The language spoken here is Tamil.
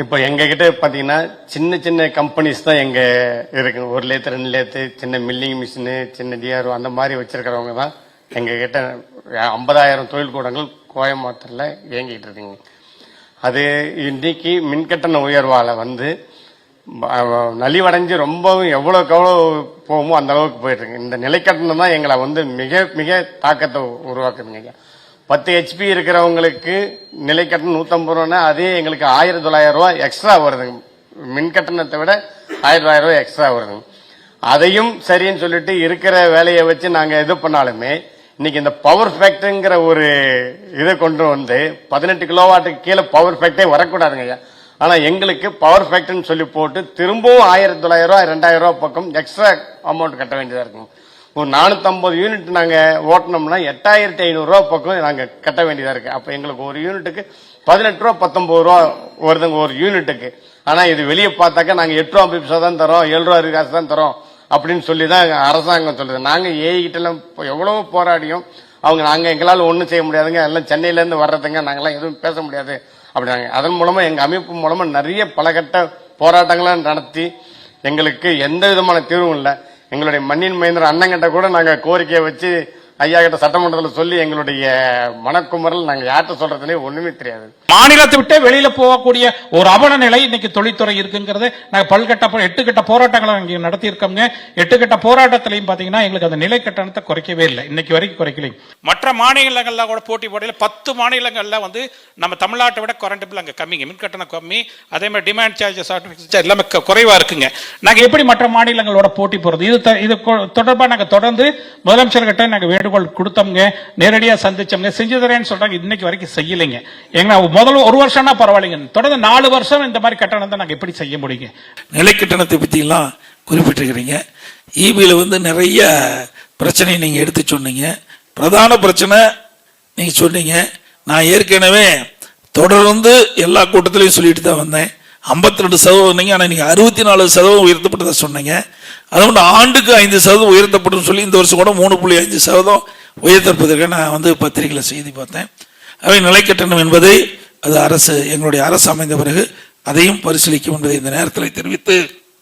இப்போ எங்ககிட்ட பார்த்தீங்கன்னா சின்ன சின்ன கம்பெனிஸ் தான் எங்கே இருக்கு. ஒரு லேத்து ரெண்டு லேத்து சின்ன மில்லிங் மிஷினு சின்ன டிஆர்ஓ அந்த மாதிரி வச்சிருக்கிறவங்க தான் எங்ககிட்ட ஐம்பதாயிரம் தொழில் கூடங்கள் கோயம்புத்தூரில் இயங்கிட்டு இருக்குங்க. அது இன்னைக்கு மின்கட்டண உயர்வால் வந்து நலிவடைஞ்சு ரொம்பவும் எவ்வளோக்கு எவ்வளோ போகுமோ அந்த அளவுக்கு போயிட்டு இருக்கு. இந்த நிலைக்கட்டணம் தான் எங்களை வந்து மிக மிக தாக்கத்தை உருவாக்குதுங்க ஐயா. பத்து ஹெச்பி இருக்கிறவங்களுக்கு நிலை கட்டணம் நூத்தம்பது ரூபான்னா அதே எங்களுக்கு ஆயிரத்தி தொள்ளாயிரம் ரூபாய் எக்ஸ்ட்ரா வருதுங்க மின் கட்டணத்தை விட ஆயிரத்தி தொள்ளாயிரம் ரூபாய் எக்ஸ்ட்ரா வருதுங்க அதையும் சரின்னு சொல்லிட்டு இருக்கிற வேலையை வச்சு நாங்க இது பண்ணாலுமே இன்னைக்கு இந்த பவர் ஃபேக்டரிங்கிற ஒரு இதை கொண்டு வந்து பதினெட்டு கிலோவாட்டுக்கு கீழே பவர் ஃபேக்டரே வரக்கூடாதுங்க ஐயா. ஆனா எங்களுக்கு பவர் ஃபேக்டர்னு சொல்லி போட்டு திரும்பவும் ஆயிரத்தி தொள்ளாயிரம் ரூபாய் ரெண்டாயிரம் ரூபாய் பக்கம் எக்ஸ்ட்ரா அமௌண்ட் கட்ட வேண்டியதா இருக்கும் ஒரு நானூத்தம்பது யூனிட் நாங்க ஓட்டினோம்னா எட்டாயிரத்தி ஐநூறுரூவா பக்கம் நாங்க கட்ட வேண்டியதா இருக்கு. அப்ப எங்களுக்கு ஒரு யூனிட்டுக்கு பதினெட்டு ரூபா பத்தொன்பது ரூபா வருதுங்க ஒரு யூனிட்டுக்கு ஆனா இது வெளியே பார்த்தாக்க நாங்க எட்டு ரூபா பைசா தான் தரோம் ஏழு ரூபா காசு தான் தரோம் அப்படின்னு சொல்லி தான் அரசாங்கம் சொல்லுது. நாங்க ஏஐ இப்போ எவ்வளவு போராடியும் அவங்க நாங்க எங்களால ஒண்ணும் செய்ய முடியாதுங்க. எல்லாம் சென்னையில இருந்து வர்றதுங்க. நாங்கெல்லாம் எதுவும் பேச முடியாது அப்படின்னாங்க. அதன் மூலமா எங்க அமைப்பு மூலமா நிறைய பலகட்ட போராட்டங்களாக நடத்தி எங்களுக்கு எந்த விதமான தீர்வும் இல்லை. எங்களுடைய மண்ணின் மைந்தர் அண்ணங்கிட்ட கூட நாங்கள் கோரிக்கையை வச்சு ஐயா கிட்ட சட்டமன்றத்தில் சொல்லி எங்களுடைய மனக்குமரல் நாங்க யார்கிட்ட சொல்றதுனே ஒண்ணுமே தெரியாது. மாநிலத்தை விட்டே வெளியில போகக்கூடிய ஒரு அவல நிலை இன்னைக்கு தொழில்துறை இருக்குங்கிறது. நாங்க பல்கட்ட எட்டு கட்ட போராட்டங்களை இங்க நடத்தி இருக்கோங்க எட்டு கட்ட போராட்டத்திலையும் பாத்தீங்கன்னா எங்களுக்கு அந்த நிலை கட்டணத்தை குறைக்கவே இல்லை. இன்னைக்கு வரைக்கும் குறைக்கலைங்க. மற்ற மாநிலங்கள்ல கூட போட்டி போடையில பத்து மாநிலங்கள்ல வந்து நம்ம தமிழ்நாட்டை விட கரண்ட் பில் அங்க கம்மிங்க. மின் கட்டணம் கம்மி. அதே மாதிரி டிமாண்ட் சார்ஜஸ் எல்லாமே க- குறைவா இருக்குங்க. நாங்க எப்படி மற்ற மாநிலங்களோட போட்டி போறது இது இது கொ- தொடர்பா நாங்க தொடர்ந்து முதலமைச்சர் கிட்ட நாங்க வேண்டுகோள் கொடுத்தோம்ங்க நேரடியாக சந்திச்சோம்ங்க செஞ்சு தரேன்னு சொல்றாங்க இன்னைக்கு வரைக்கும் செய்யலைங்க. எங்க முதல்ல ஒரு வருஷம்னா பரவாயில்லைங்க. தொடர்ந்து நாலு வருஷம் இந்த மாதிரி கட்டணத்தை நாங்கள் எப்படி செய்ய முடியுங்க? நிலை கட்டணத்தை பற்றிலாம் குறிப்பிட்டிருக்கிறீங்க. இபியில் வந்து நிறைய பிரச்சனையை நீங்கள் எடுத்து சொன்னீங்க. பிரதான பிரச்சனை நீங்கள் சொன்னீங்க. நான் ஏற்கனவே தொடர்ந்து எல்லா கூட்டத்திலையும் சொல்லிட்டு தான் வந்தேன். 52% ரெண்டு சதவீதம் நீங்கள் ஆனால் நீங்கள் அறுபத்தி நாலு சதவீதம் உயர்த்தப்பட்டதை சொன்னீங்க. அது ஒன்று ஆண்டுக்கு ஐந்து சதவீதம் உயர்த்தப்படும் சொல்லி இந்த வருஷம் கூட மூணு புள்ளி அஞ்சு சதவீதம் உயர்த்தப்பதற்கு நான் வந்து பத்திரிகையில் செய்தி பார்த்தேன். அவை நிலைக்கட்டணம் என்பதை அது அரசு எங்களுடைய அரசு அமைந்த பிறகு அதையும் பரிசீலிக்கும் என்பதை இந்த நேரத்தில் தெரிவித்து